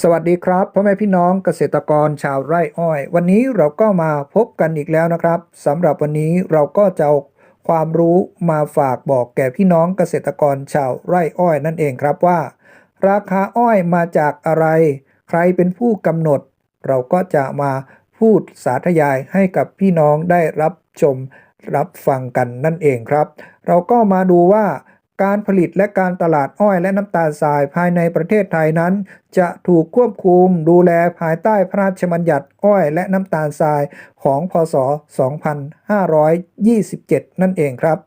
สวัสดีครับพ่อแม่พี่น้องเกษตรกรชาวไร่อ้อย วันนี้เราก็มาพบกันอีกแล้วนะครับสำหรับวันนี้เราก็จะเอาความรู้มาฝากบอกแก่พี่น้องเกษตรกรชาวไร่อ้อยนั่นเองครับว่า ราคาอ้อยมาจากอะไร ใครเป็นผู้กำหนด เราก็จะมาพูดสาธยายให้กับพี่น้องได้รับชมรับฟังกันนั่นเองครับ เราก็มาดูว่า การผลิตและการตลาดอ้อยและน้ำตาลทรายภายในประเทศไทยนั้น จะถูกควบคุมดูแลภายใต้พระราชบัญญัติอ้อยและน้ำตาลทรายของพศ 2527 นั่นเองครับ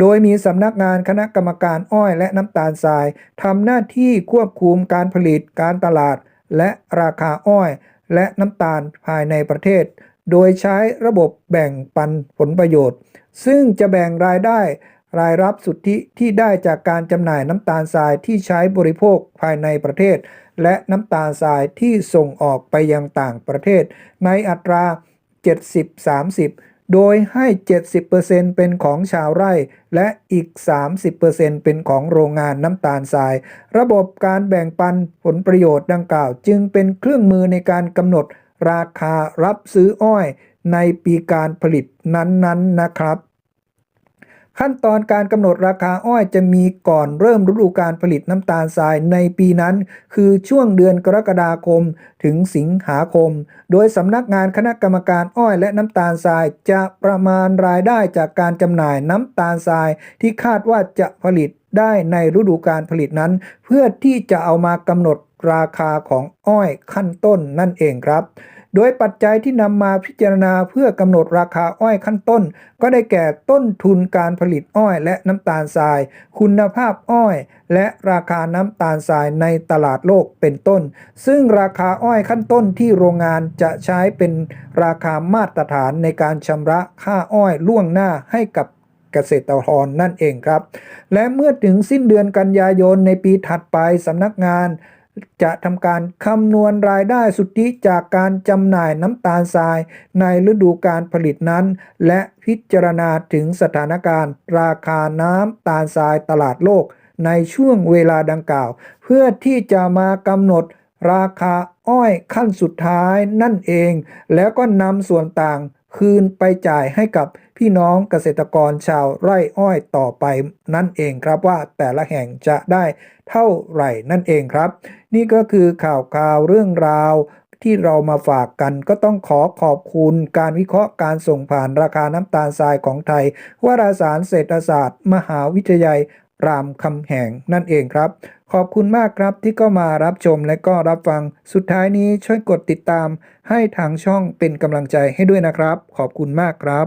โดยมีสำนักงานคณะกรรมการอ้อยและน้ำตาลทรายทำหน้าที่ควบคุมการผลิตการตลาด และราคาอ้อย และน้ำตาลภายในประเทศ โดยใช้ระบบแบ่งปันผลประโยชน์ ซึ่งจะแบ่งรายได้ รายรับสุทธิที่ได้จากการจำหน่ายน้ำตาลทรายที่ใช้บริโภคภายในประเทศ และน้ำตาลทรายที่ส่งออกไปยังต่างประเทศ ในอัตรา 70-30 โดยให้ 70%เป็นของชาวไร่ และอีก 30%เป็นของโรงงานน้ำตาลทราย ระบบการแบ่งปันผลประโยชน์ดังกล่าว จึงเป็นเครื่องมือในการกำหนดราคารับซื้ออ้อยในปีการผลิตนั้นๆนะครับ ขั้นตอนการกำหนดราคาอ้อยจะมีก่อนเริ่มฤดูการผลิตน้ำตาลทรายในปีนั้น คือช่วงเดือนกรกฎาคมถึงสิงหาคม โดยสำนักงานคณะกรรมการอ้อยและน้ำตาลทรายจะประมาณรายได้จากการจำหน่ายน้ำตาลทรายที่คาดว่าจะผลิตได้ในฤดูการผลิตนั้น เพื่อที่จะเอามากำหนดราคาของอ้อยขั้นต้นนั่นเองครับ โดยปัจจัยที่นำมาพิจารณาเพื่อกำหนดราคาอ้อยขั้นต้น ก็ได้แก่ต้นทุนการผลิตอ้อยและน้ำตาลทราย คุณภาพอ้อย และราคาน้ำตาลทรายในตลาดโลกเป็นต้น ซึ่งราคาอ้อยขั้นต้นที่โรงงานจะใช้เป็นราคามาตรฐานในการชำระค่าอ้อยล่วงหน้าให้กับเกษตรกรนั่นเองครับ และเมื่อถึงสิ้นเดือนกันยายนในปีถัดไปสำนักงาน จะทำการคำนวณรายได้สุทธิจากการจำหน่ายน้ำตาลทราย ในฤดูการผลิตนั้น และพิจารณาถึงสถานการณ์ ราคาน้ำตาลทรายตลาดโลก ในช่วงเวลาดังกล่าว เพื่อที่จะมากำหนดราคาอ้อยขั้นสุดท้ายนั่นเอง แล้วก็นำส่วนต่าง คืนไปจ่ายให้กับพี่น้องเกษตรกรชาวไร่อ้อยต่อไปนั่นเองครับว่าแต่ละแห่งจะได้เท่าไหร่นั่นเองครับ นี่ก็คือข่าวข่าวเรื่องราวที่เรามาฝากกันก็ต้องขอขอบคุณการวิเคราะห์การส่งผ่านราคาน้ำตาลทรายของไทย วารสารเศรษฐศาสตร์ มหาวิทยาลัย รามคำแหงนั่นเองครับ ขอบคุณมากครับที่ก็มารับชมและก็รับฟัง สุดท้ายนี้ช่วยกดติดตาม ให้ทางช่องเป็นกำลังใจให้ด้วยนะครับ ขอบคุณมากครับ